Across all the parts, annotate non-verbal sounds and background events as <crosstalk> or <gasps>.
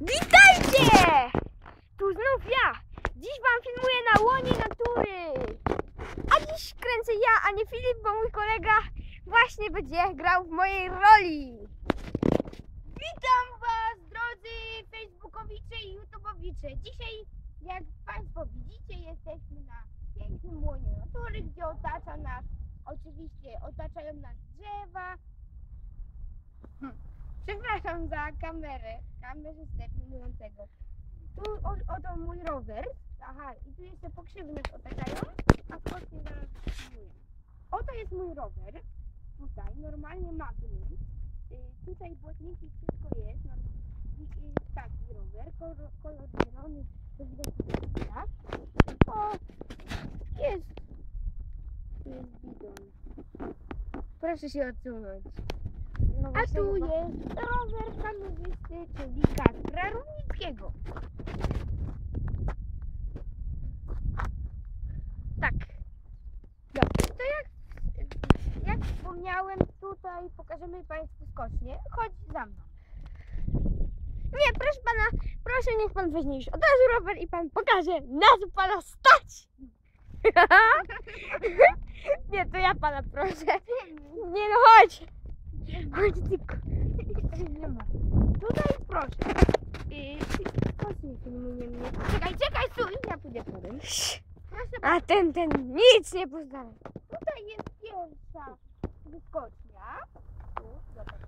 Witajcie! Tu znów ja. Dziś wam filmuję na łonie natury. A dziś kręcę ja, a nie Filip, bo mój kolega właśnie będzie grał w mojej roli. Witam was, drodzy facebookowicze i youtubowicze. Dzisiaj, jak państwo widzicie, jesteśmy na pięknym łonie natury, gdzie otacza nas, oczywiście otaczają nas drzewa. Hm. Przepraszam za kamerę, kamerzystę filmującego. Tu o, oto mój rower. Aha, i tu jeszcze pokrzywy nas otaczają, a skocznie zaraz filmuję. Oto jest mój rower. Tutaj normalnie magnet. Y, tutaj błotniki, wszystko jest. No, i, i taki rower, kolor, kolor zielony, to widać. O, jest. Jest bidon. Proszę się odsunąć. No A właśnie tu jest rower kamerzysty, czyli Kacpra Równickiego. Tak. Dobrze, to jak, jak wspomniałem, tutaj pokażemy Państwu skocznie. Chodź za mną. Nie, proszę Pana, proszę niech Pan weźmie już od razu rower i Pan pokaże, na co Pana stać. <laughs> Nie, to ja Pana proszę. <laughs> Nie no, chodź. Chodź tylko. Nie ma. Tutaj proszę. I kośnik filmuje mnie. Czekaj, czekaj, stój. Ja pójdę potem. Proszę A ten, ten nic nie poznał. Tutaj jest pierwsza wyskocznia. Tu, zobacz.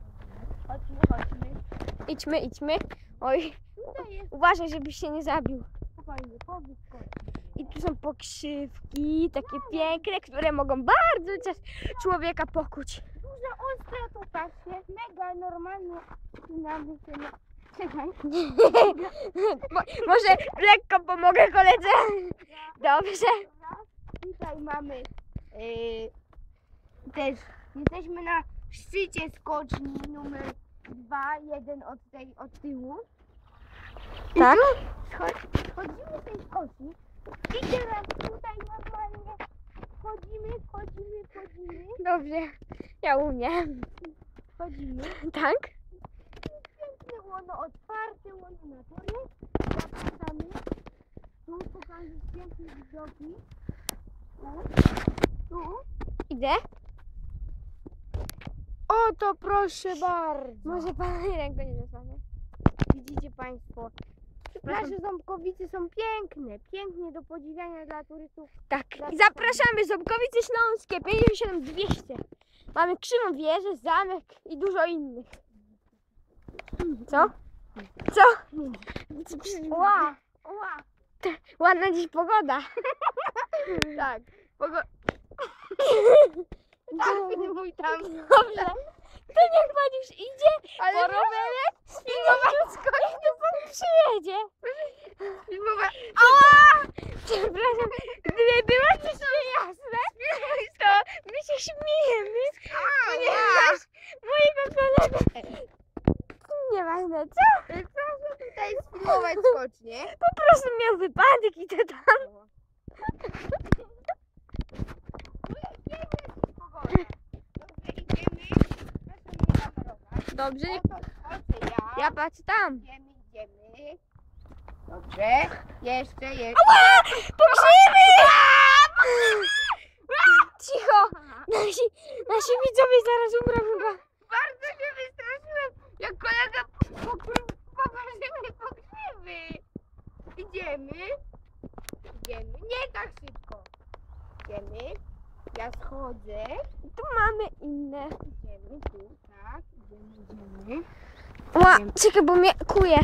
Chodźmy, chodźmy. Idźmy, idźmy. Oj, tutaj jest... Uważaj, żebyś się nie zabił. Spokojnie, po wyskoczni. I tu są pokrzywki, takie piękne, które mogą bardzo czas człowieka pokuć. Ostre, to patrzcie, mega normalnie spinamy się na... Czekaj. Mo- może lekko pomogę koledze? Dobrze. Tutaj mamy yy, też, jesteśmy na szczycie skoczni numer 2, jeden od tej, od tyłu. Tak? Scho- schodzimy z tej skoczni i teraz tutaj normalnie wchodzimy, wchodzimy, wchodzimy. Dobrze, ja umiem. Wchodzimy. Tak? Piękne łono, otwarte łono natury. Zapraszamy. Tu pokażę piękne widoki. Tu, tu. Idę? Oto proszę bardzo. Może pan <laughs> ręką nie dostanie. Widzicie Państwo, plaże Ząbkowicy są piękne, pięknie do podziwiania dla turystów. Tak, i zapraszamy Ząbkowice Śląskie, 57 200. Mamy krzywą wieżę, zamek i dużo innych. Co? Co? Ła, ła. <laughs> Ładna dziś pogoda. tak, pogoda. <laughs> Tak, mój tam. Dobrze. To niech pan już idzie Ale po rowerek, filmować i tu pan przyjedzie. Filmowa... Ała! Przepraszam, gdyby było coś niejasne, to my się śmiejemy, ponieważ mojego kolegę... Nieważne, co? Proszę tutaj sfilmować skocznie. Po prostu miał wypadek i to tam. Dobrze, ja. patrzę tam. Idziemy, idziemy. Dobrze. Jeszcze, jeszcze. Ała! Pokrzywy! Cicho! Nasi, nasi widzowie zaraz umrą chyba. Bardzo się wystraszyłem, jak kolega pokrzywy pokrzywy. Idziemy. Idziemy. Nie tak szybko. Idziemy. Ja schodzę. Tu mamy inne. Idziemy tu. Ła, czekaj, bo mnie kuje.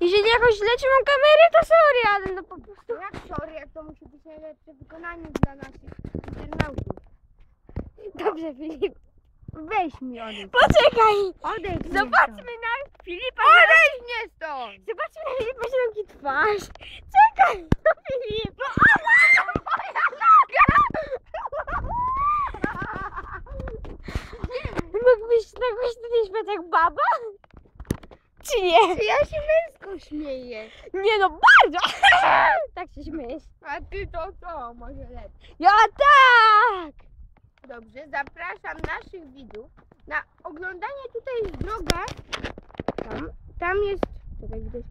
Jeżeli jakoś źle trzymam kamerę, to sorry, ale no po prostu. To jak sorry, jak to musi być najlepsze wykonanie dla naszych internautów. Dobrze, Filip. Weź mi odejdź. Poczekaj! Odejdź Zobaczmy na Filipa. Odejdź mnie stąd! Zobaczmy na Filipa środki twarz. Czekaj, no Filip. Mógłbyś, mógłbyś tutaj śmiać jak baba? Czy nie? Ja się męsko śmieję. Nie no, bardzo! <laughs> Tak się śmiejesz. A ty to co? Może lepiej. Ja tak! Dobrze. Zapraszam naszych widzów na oglądanie. Tutaj droga. Tam, tam jest. Czekaj, widać.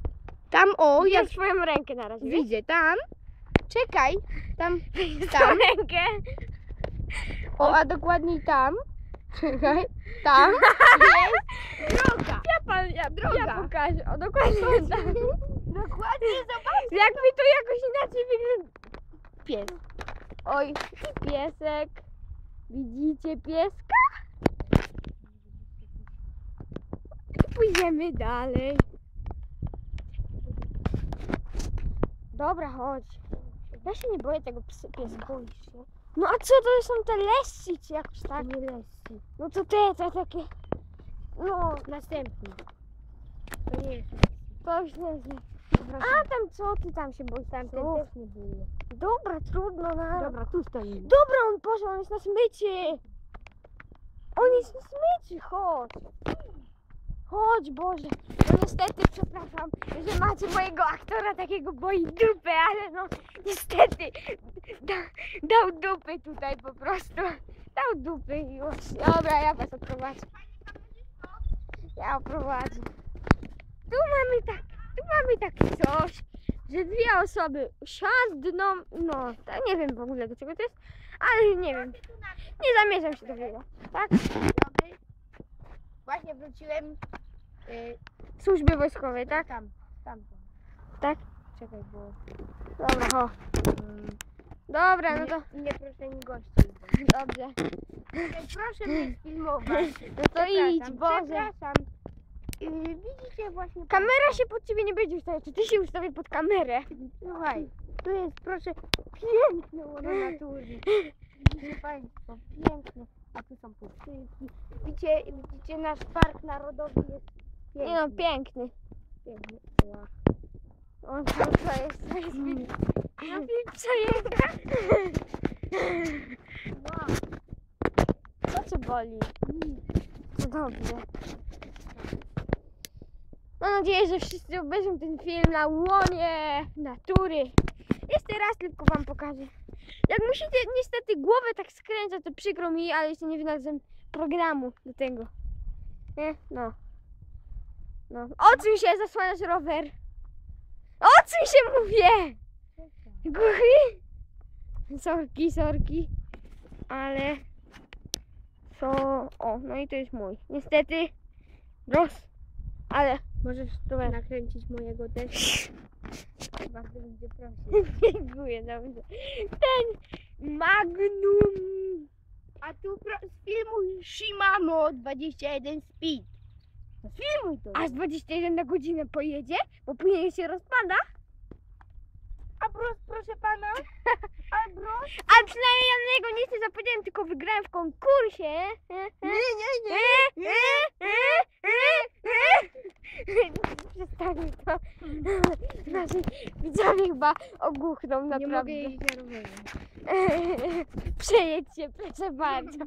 Tam, o, Ja swoją rękę na razie. Widzę, tam. Czekaj, tam, tam. rękę. O, a dokładniej tam. Czekaj, <laughs> tam jest droga. Ja pan, ja, Droga. ja pokażę. O, dokładnie tak. <laughs> Dokładnie zobacz. Jakby to jakoś inaczej wygląda. Pies. Oj, i piesek. Widzicie pieska? I pójdziemy dalej. Dobra, chodź. Ja się nie boję tego pieska. Boisz się? No a co to są te lesy, czy jakoś tak? Nie lesy. No to te, te takie... No, Następny. To nie jest. to już nie wiem. A tam co ty tam się boisz? Tam ten tu. też nie było. Dobra, trudno, no. Dobra, tu stoimy. Dobra, on poszedł, on jest na smyczy. On jest na smyczy, chodź. Chodź, Boże. No niestety, przepraszam, że macie mojego aktora takiego boi dupy, ale no niestety da, dał dupy tutaj po prostu. Dał dupy i już. Dobra, ja was oprowadzę. Ja oprowadzę. Tu mamy tak, tu mamy takie coś, że dwie osoby siadną, no, to nie wiem w ogóle do czego to jest, ale nie wiem. Nie zamierzam się dowiedzieć. Tak? Dobry. Właśnie wróciłem. Yy, Służby wojskowej, tak? tam, tam. Tak? Czekaj, bo. Dobra, ho. Mm, Dobra, no to nie, nie proszę mi gości. dobrze. Proszę mnie filmować. No to idź, Boże. Przepraszam. Yy, widzicie właśnie. Kamera się pod ciebie nie będzie ustawiać, czy ty się ustawię pod kamerę? Słuchaj, tu jest proszę piękne łono <gasps> natury. Widzicie Państwo, piękne. A tu są pustyki. Widzicie, widzicie nasz park narodowy jest piękny. Nie no, piękny. piękny. Ła. O, to, jest, to jest film. Film przejeżdża. Ła. Co cię boli? Dobrze. Mam nadzieję, że wszyscy obejrzą ten film na łonie natury. Jeszcze raz tylko wam pokażę. Jak musicie niestety głowę tak skręcać, to przykro mi, ale jeszcze nie wynalazłem programu do tego. Nie? No. No. Odsuń się, zasłaniasz rower. Odsuń się, mówię! Głuchy? Sorki, sorki. Ale... Co? O, no i to jest mój. Niestety. Los. Ale... Możesz trochę nakręcić mojego też. Bardzo będzie prosić. <laughs> Dziękuję, dobrze. Ten Magnum. A tu pro, z filmu Shimano 21 Speed. Filmuj to. Aż 21 na godzinę pojedzie, bo później się rozpada. A bros, proszę pana. <laughs> A bros. A przynajmniej ja na niego nic nie zapłaciłem, tylko wygrałem w konkursie. Nie, nie, nie. <laughs> Przestawię to. Nasi widzowie chyba ogłuchną Nie naprawdę. mogę jeździć na rowerze. Przejedź się, proszę bardzo.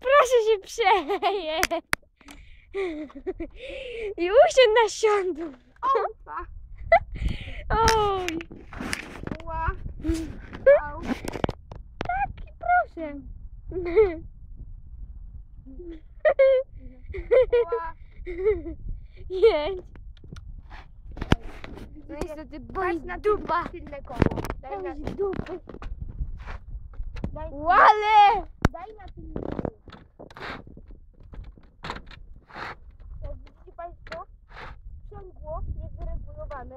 Proszę się przejeść. I usiądź na siądu. Opa. <laughs> Oj. Ła. Au. Tak, proszę. Jedź. No niestety Patrz na dupa. tylne koło. Daj na, daj, Łale! daj na tylne koło. Widzicie Państwo, sprzęgło niewyregulowane.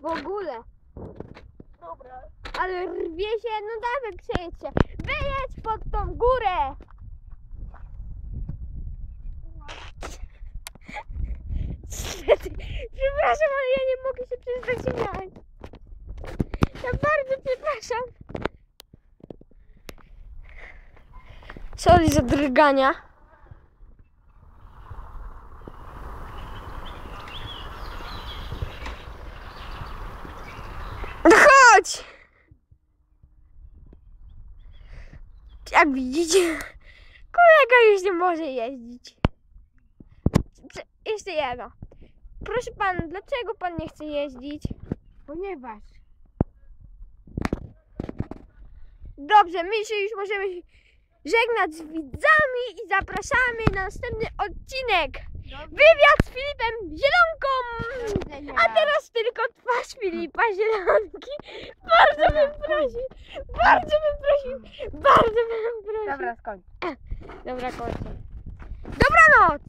W ogóle. Ale rwie się, no dawaj przejedź się. Wyjedź pod tą górę. Przepraszam, ale ja nie mogę się przestać śmiać. Ja bardzo przepraszam. Sorry za drgania. No chodź! Jak widzicie, <laughs> kolega już nie może jeździć. Prze- Jeszcze jedno. Proszę pan, dlaczego pan nie chce jeździć? Ponieważ Dobrze, my się już możemy żegnać z widzami i zapraszamy na następny odcinek. Wywiad z Filipem Zielonką. A teraz tylko twarz Filipa Zielonki. Bardzo bym prosił, bardzo bym prosił, bardzo bym prosił. Dobra, skończ. Dobra, kończę. Dobranoc!